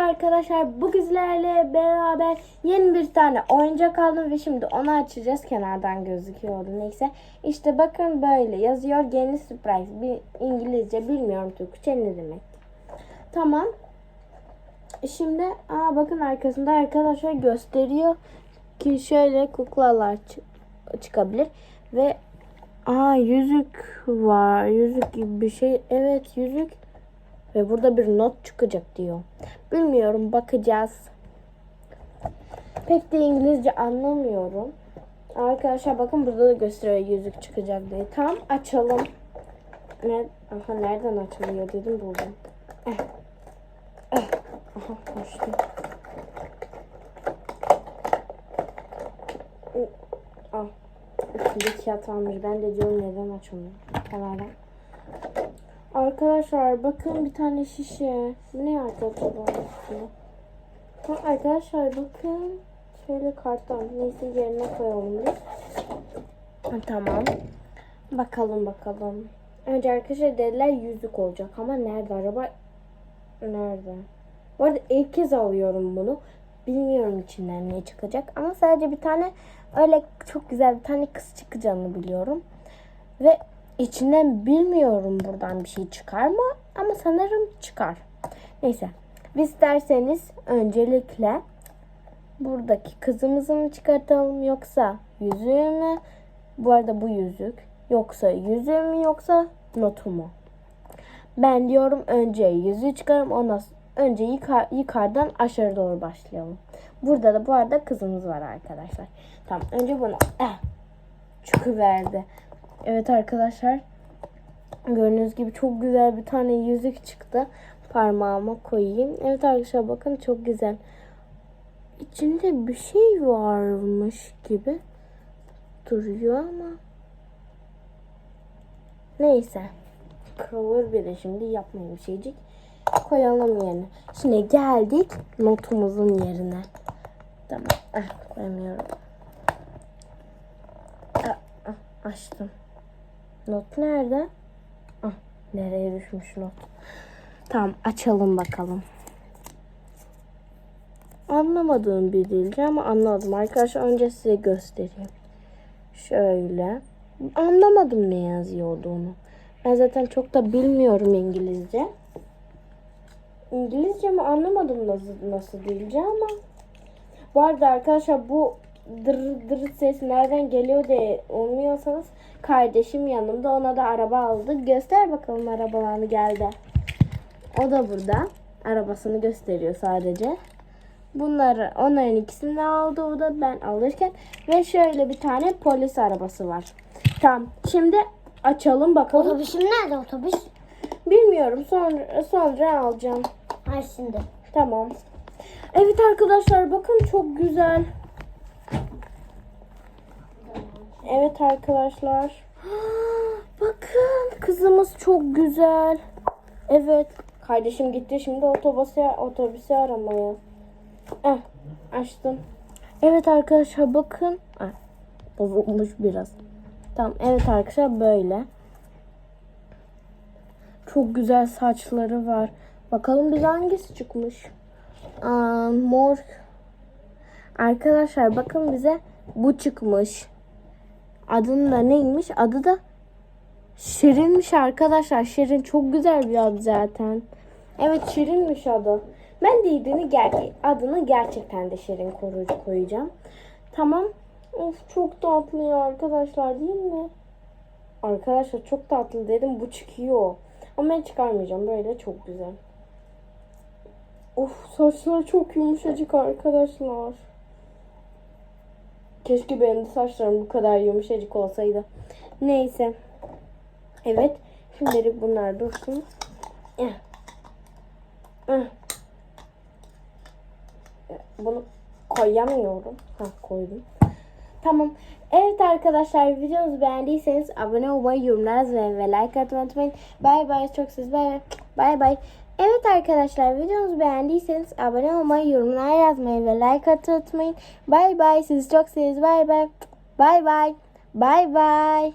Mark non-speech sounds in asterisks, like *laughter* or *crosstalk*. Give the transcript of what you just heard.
arkadaşlar. Bu sizlerle beraber yeni bir tane oyuncak aldım ve şimdi onu açacağız. Kenardan gözüküyordu neyse. İşte bakın böyle yazıyor. Yeni surprise. Bir İngilizce bilmiyorum Türkçe ne demek. Tamam. Şimdi aa bakın arkasında arkadaşlar gösteriyor ki şöyle kuklalar çı- çıkabilir ve aa yüzük var. Yüzük gibi bir şey. Evet yüzük. Ve burada bir not çıkacak diyor. Bilmiyorum bakacağız. Pek de İngilizce anlamıyorum. Arkadaşlar bakın burada da gösteriyor yüzük çıkacak diye. Tam açalım. Ne? Aha nereden açılıyor dedim buldum. Eh. Eh. Aha açtım. Al. İçinde kağıt varmış. Ben de diyorum neden açılmıyor. Kenardan. Arkadaşlar bakın bir tane şişe. Ne arkadaşlar? Ha, arkadaşlar bakın. Şöyle karton. Neyse yerine koyalım biz. Tamam. Bakalım bakalım. Önce arkadaşlar dediler yüzük olacak ama nerede araba? Nerede? Bu arada ilk kez alıyorum bunu. Bilmiyorum içinden ne çıkacak ama sadece bir tane öyle çok güzel bir tane kız çıkacağını biliyorum. Ve içinden bilmiyorum buradan bir şey çıkar mı ama sanırım çıkar. Neyse. Biz derseniz öncelikle buradaki kızımızı mı çıkartalım yoksa yüzüğü mü? Bu arada bu yüzük. Yoksa yüzüğü mü yoksa notu mu? Ben diyorum önce yüzüğü çıkarım ondan önce yuka- yukarıdan aşağı doğru başlayalım. Burada da bu arada kızımız var arkadaşlar. Tamam önce bunu eh, çıkıverdi. Evet arkadaşlar. Gördüğünüz gibi çok güzel bir tane yüzük çıktı. Parmağıma koyayım. Evet arkadaşlar bakın çok güzel. İçinde bir şey varmış gibi duruyor ama neyse. Kırılır bir de şimdi yapmayayım şeycik. Koyalım yerine. Şimdi geldik notumuzun yerine. Tamam. Ah, koyamıyorum. Ah, ah, açtım. Not nerede? Ah, nereye düşmüş not? Tamam açalım bakalım. Anlamadığım bir dildi ama anladım. Arkadaşlar önce size göstereyim. Şöyle. Anlamadım ne yazıyor olduğunu. Ben zaten çok da bilmiyorum İngilizce. İngilizce mi anlamadım nasıl nasıl dilce ama. Bu arada arkadaşlar bu dır dır ses nereden geliyor diye olmuyorsanız kardeşim yanımda ona da araba aldı. Göster bakalım arabalarını geldi. O da burada. Arabasını gösteriyor sadece. Bunları onların ikisini aldı o da ben alırken ve şöyle bir tane polis arabası var. Tamam. Şimdi açalım bakalım. Otobüsüm nerede otobüs? Bilmiyorum. Sonra sonra alacağım. Ha şimdi. Tamam. Evet arkadaşlar bakın çok güzel. Evet arkadaşlar. *gasps* Bakın kızımız çok güzel. Evet. Kardeşim gitti şimdi otobüse otobüse aramaya. Eh, açtım. Evet arkadaşlar bakın. Ah, bozulmuş biraz. Tamam evet arkadaşlar böyle. Çok güzel saçları var. Bakalım bize hangisi çıkmış. Aa, mor. Arkadaşlar bakın bize bu çıkmış. Adının da neymiş? Adı da Şirin'miş arkadaşlar. Şirin çok güzel bir ad zaten. Evet Şirin'miş adı. Ben de adını, ger- adını gerçekten de Şirin koru- koyacağım. Tamam. Of çok tatlı ya arkadaşlar değil mi? Arkadaşlar çok tatlı dedim bu çıkıyor. Ama ben çıkarmayacağım. Böyle çok güzel. Of saçlar çok yumuşacık arkadaşlar. Keşke benim de saçlarım bu kadar yumuşacık olsaydı. Neyse. Evet. Şimdilik bunlar dursun. Eh. Eh. Bunu koyamıyorum. Ha koydum. Tamam. Evet arkadaşlar videomuzu beğendiyseniz abone olmayı, yorumlar yazmayı ve like atmayı unutmayın. Bay bay. Çok siz bay bay. Bay bay. Evet arkadaşlar videomuzu beğendiyseniz abone olmayı, yorumlar yazmayı ve like atmayı unutmayın. Bay bay. Sizi çok severiz. Bay bay. Bay bay. Bay bay.